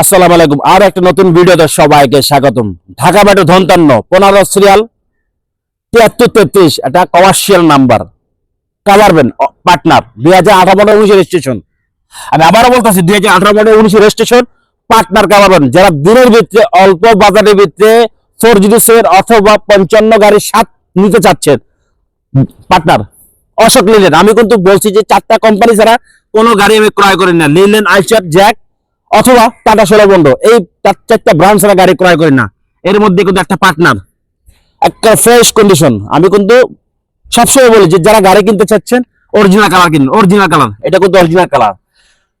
আসসালামু আলাইকুম। আর একটা নতুন ভিডিওতে সবাইকে স্বাগতম। ঢাকা মেট্রো ধন্তান্ন, পনেরো সিরিয়াল তিয়াত্তর তেত্রিশ, এটা কমার্শিয়াল নাম্বার কাভারবেন পার্টনার দুই হাজার আঠারো মডেল উনিশ রেজিস্ট্রেশন আমি আবারও বলতেছি, দুই হাজার আঠারো মডেল উনিশ রেজিস্ট্রেশন পার্টনার কাভারবেন যারা দিনের ভিতরে অল্প বাজারের ভিতরে ফোর জিরো সেভেন অথবা পঞ্চান্ন গাড়ি সাত নিতে চাচ্ছেন পার্টনার অশোক লিলেন আমি কিন্তু বলছি যে চারটা কোম্পানি ছাড়া কোনো গাড়ি আমি ক্রয় করি না। লিলেন আইচার জ্যাক অথবা টাটা সোলো বন্ড এই চার, চারটা ব্রান্ড ছাড়া গাড়ি ক্রয় করি না। এর মধ্যে কিন্তু একটা পার্টনার একটা ফ্রেশ কন্ডিশন আমি কিন্তু সবসময় বলি যে যারা গাড়ি কিনতে চাচ্ছেন অরিজিনাল কালার কিনুন। অরিজিনাল কালার এটা কিন্তু অরিজিনাল কালার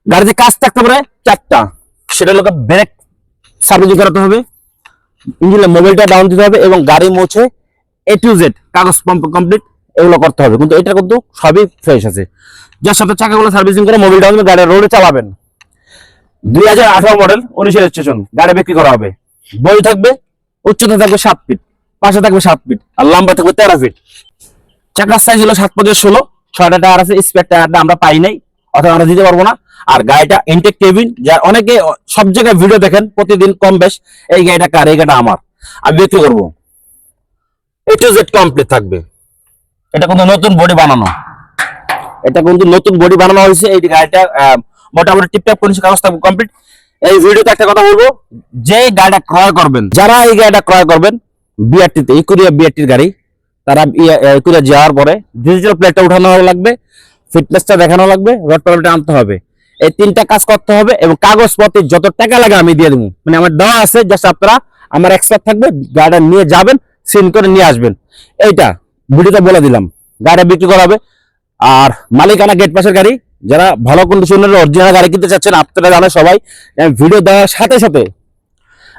গাড়িতে কাজ থাকতে পারে চারটা। সেটা হলো ব্রেক সার্ভিসিং করাতে হবে। ইঞ্জিনের মোবাইলটা ডাউন দিতে হবে এবং গাড়ি মুছে এ টু জেড কাগজ পাম্প কমপ্লিট এগুলো করতে হবে। কিন্তু এটা কিন্তু সবই ফ্রেশ আছে। যার সাথে চাকাগুলো সার্ভিসিং করে মোবাইল ডাউন গাড়ি রোডে চালাবেন। দুই হাজার আঠারো মডেল উনিশের স্টেশন গাড়ি বিক্রি করা হবে। বই থাকবে, উচ্চতা থাকবে সাত ফিট পাশে থাকবে সাত ফিট আর লম্বা থাকবে তেরো ফিট চাকার সাইজ হলো সাত পঁচিশ ষোলো, ছয়টা টায়ার আছে স্পেয়ার টায়ারটা আমরা পাই নাই, অথবা আমরা দিতে পারব না। আর গাড়িটা ইনটেক কেবিন যার অনেকে সব জায়গায় ভিডিও দেখেন, প্রতিদিন কম বেশ, এই গাড়িটা কার, এই গাড়িটা আমার। আমি বিক্রি করব। এ টু জেড কমপ্লিট থাকবে। এটা কিন্তু নতুন বডি বানানো। এটা কিন্তু নতুন বডি বানানো হয়েছে, এই গাড়িটা মোটামুটি টিপটাপ কন্ডিশন কাগজ থাকবে কমপ্লিট এই ভিডিওতে একটা কথা বলব যে গাড়িটা ক্রয় করবেন, যারা এই গাড়িটা ক্রয় করবেন বিআরটিতে ইকুরিয়া বিআরটির গাড়ি, তারা ইকুরিয়া যাওয়ার পরে ডিজিটাল প্লেটটা উঠানো লাগবে ফিটনেসটা দেখানো লাগবে রড পেপারটা আনতে হবে। এই তিনটা কাজ করতে হবে এবং কাগজপত্রে যত টাকা লাগে আমি দিয়ে দেবো। মানে আমার দেওয়া আছে জাস্ট আপনারা, আমার এক্সপার্ট থাকবে, গাড়িটা নিয়ে যাবেন সিন করে নিয়ে আসবেন। এইটা ভিডিওটা বলে দিলাম, গাড়িটা বিক্রি করা হবে। আর মালিকানা গেট পাশের গাড়ি যারা ভালো কন্ডিশনের অরিজিনাল গাড়ি কিনতে চাচ্ছেন, আপনারা জানেন সবাই ভিডিও দেওয়ার সাথে সাথে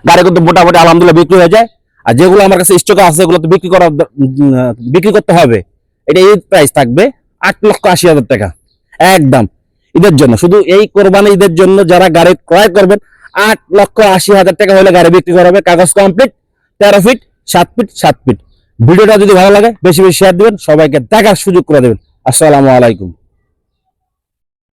গাড়ি কিন্তু মোটামুটি আলহামদুলিল্লাহ বিক্রি হয়ে যায়। আর যেগুলো আমার কাছে স্টকে আছে, সেগুলো তো বিক্রি করা বিক্রি করতে হবে। এটা এই প্রাইস থাকবে আট লক্ষ আশি হাজার টাকা। একদম ঈদের জন্য। শুধু এই কোরবানি ঈদের জন্য যারা গাড়ি ক্রয় করবেন, আট লক্ষ আশি হাজার টাকা হলে গাড়ি বিক্রি করা হবে। কাগজ কমপ্লিট তেরো ফিট সাত ফিট সাত ফিট ভিডিওটা যদি ভালো লাগে, বেশি বেশি শেয়ার দেবেন, সবাইকে দেখার সুযোগ করে দেবেন। আসসালামু আলাইকুম।